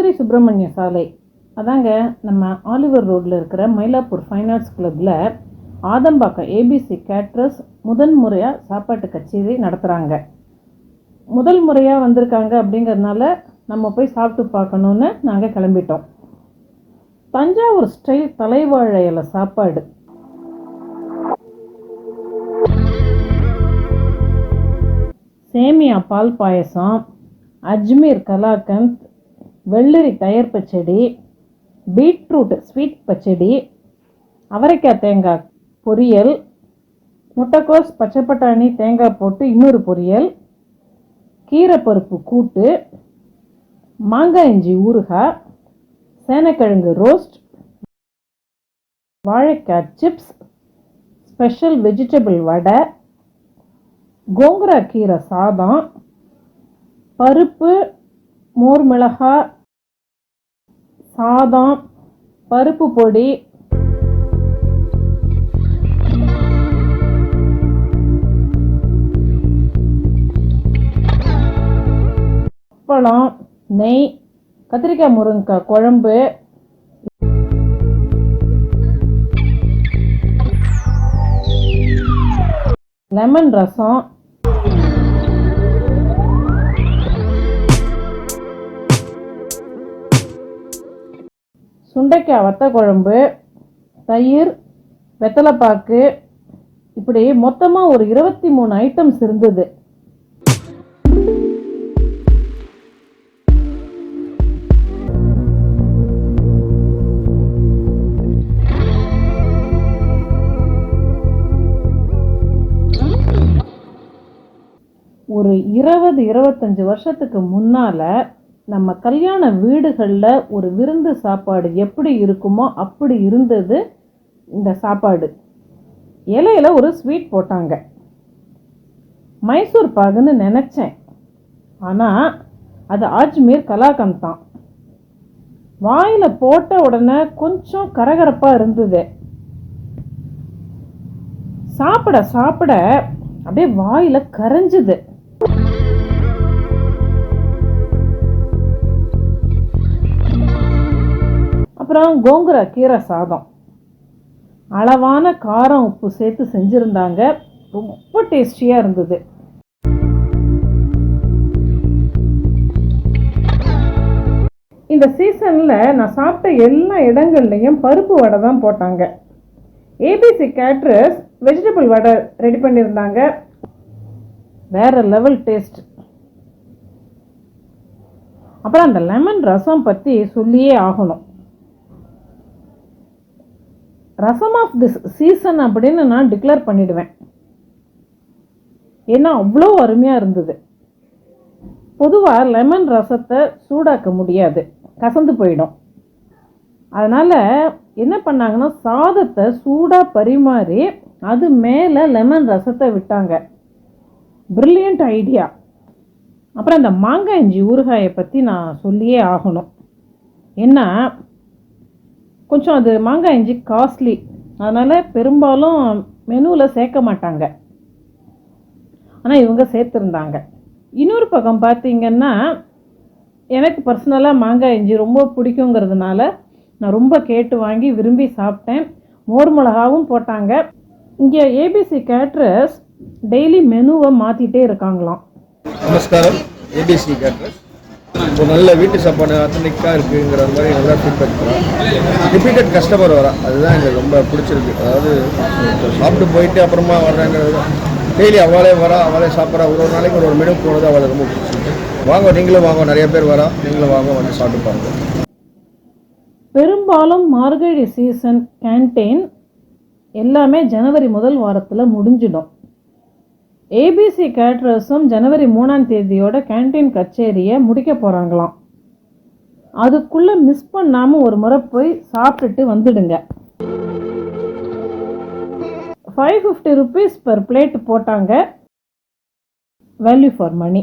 கஸ்தூரி சுப்பிரமணிய சாலை. அதாங்க நம்ம ஆலிவர் ரோட்டில் இருக்கிற மயிலாப்பூர் ஃபைன் ஆர்ட்ஸ் கிளப்பில் ஆதம்பாக்கம் ஏபிசி கேட்ரஸ் முதன் முறையாக சாப்பாட்டு கச்சேரி நடத்துகிறாங்க முதல் முறையாக வந்திருக்காங்க அப்படிங்கிறதுனால நம்ம போய் சாப்பிட்டு பார்க்கணுன்னு நாங்கள் கிளம்பிட்டோம். தஞ்சாவூர் ஸ்டைல் தலைவாழை இலை சாப்பாடு. சேமியா பால் பாயசம் அஜ்மீர் கலாக்கந்த் வெள்ளரி தயிர் பச்சடி பீட்ரூட் ஸ்வீட் பச்சடி அவரைக்காய் தேங்காய் பொரியல் முட்டைக்கோஸ் பச்சை பட்டாணி தேங்காய் போட்டு இன்னொரு பொரியல் கீரைப்பருப்பு கூட்டு மாங்காய் இஞ்சி ஊறுகாய் சேனக்கிழங்கு ரோஸ்ட் வாழைக்காய் chips special vegetable vada gongura கீரை சாதம் பருப்பு மோர் மிளகாய் சாதம் பருப்பு பொடி. அப்பளம் நெய் கத்திரிக்காய் முருங்கைக்காய் குழம்பு. லெமன் ரசம். சுண்டைக்காய் வத்த குழம்பு தயிர் வெத்தலைப்பாக்கு. இப்படி மொத்தமாக ஒரு இருபத்தி மூணு ஐட்டம்ஸ் இருந்தது. ஒரு இருபது இருபத்தஞ்சு வருஷத்துக்கு முன்னால் நம்ம கல்யாண வீடுகளில் ஒரு விருந்து சாப்பாடு எப்படி இருக்குமோ அப்படி இருந்தது இந்த சாப்பாடு. இலையில ஒரு ஸ்வீட் போட்டாங்க. மைசூர் பாகுன்னு நினச்சேன். ஆனால் அது அஜ்மீர் கலாகந்த் தான். வாயில் போட்ட உடனே கொஞ்சம் கரகரப்பாக இருந்தது. சாப்பிட சாப்பிட அப்படியே வாயில் கரைஞ்சுது. அப்புறம் கோங்குரா கீரை சாதம். அளவான காரம் உப்பு சேர்த்து செஞ்சுருந்தாங்க. ரொம்ப டேஸ்டியாக இருந்தது. இந்த சீசனில் நான் சாப்பிட்ட எல்லா இடங்கள்லையும் பருப்பு வடை தான் போட்டாங்க. ஏபிசி கேட்ரஸ் வெஜிடபிள் வடை ரெடி பண்ணியிருந்தாங்க வேற லெவல் டேஸ்ட் அப்புறம் அந்த லெமன் ரசம் பற்றி சொல்லியே ஆகணும். ரசம் ஆஃப் திஸ் சீசன் அப்படின்னு நான் டிக்ளேர் பண்ணிடுவேன். ஏன்னா அவ்வளோ அருமையாக இருந்தது. பொதுவாக லெமன் ரசத்தை சூடாக்க முடியாது. கசந்து போயிடும். அதனால் என்ன பண்ணாங்கன்னா சாதத்தை சூடாக பரிமாறி அது மேலே லெமன் ரசத்தை விட்டாங்க. ப்ரில்லியண்ட் ஐடியா அப்புறம் அந்த மாங்காய் இஞ்சி ஊறுகாயை பற்றி நான் சொல்லியே ஆகணும். ஏன்னா கொஞ்சம் அது மாங்காய் இஞ்சி காஸ்ட்லி அதனால் பெரும்பாலும் மெனுவில் சேர்க்க மாட்டாங்க. ஆனால் இவங்க சேர்த்துருந்தாங்க. இன்னொரு பக்கம் பார்த்தீங்கன்னா எனக்கு பர்சனலாக மாங்காய் இஞ்சி ரொம்ப பிடிக்குங்கிறதுனால நான் ரொம்ப கேட்டு வாங்கி விரும்பி சாப்பிட்டேன். மோர் மிளகாவும் போட்டாங்க. இங்கே ஏபிசி கேட்ரஸ் டெய்லி மெனுவை மாற்றிட்டே இருக்காங்களாம். நமஸ்காரம். ஏபிசி கேட்ரஸ் இப்போ நல்ல வீட்டு சாப்பாடு அத்தன்டிக்காக இருக்குங்கிற மாதிரி நல்லா ஃபீட்பேக் தரோம். ரிப்பீட்டட் கஸ்டமர் வரா. அதுதான் எங்களுக்கு ரொம்ப பிடிச்சிருக்கு. அதாவது சாப்பிட்டு போயிட்டு அப்புறமா வர்றாங்கிறது டெய்லி அவளே வரா அவளே சாப்பிட்றா. ஒரு ஒரு நாளைக்கு ஒரு ஒரு மெனு போனது அவளுக்கு ரொம்ப பிடிச்சிருக்கு. வாங்க நீங்களும் வாங்க நிறைய பேர் வரா. நீங்களும் வாங்க வந்து சாப்பிட்டு பாருங்க. பெரும்பாலும் மார்கழி சீசன் கேன்டீன் எல்லாமே ஜனவரி முதல் வாரத்தில் முடிஞ்சிடும். ஏபிசி கேட்ரஸும் ஜனவரி மூணாம் தேதியோட கேன்டீன் கச்சேரியை முடிக்க போகிறாங்களாம் அதுக்குள்ளே மிஸ் பண்ணாமல் ஒரு முறை போய் சாப்பிட்டுட்டு வந்துடுங்க. Five fifty rupees per plate போட்டாங்க. Value for money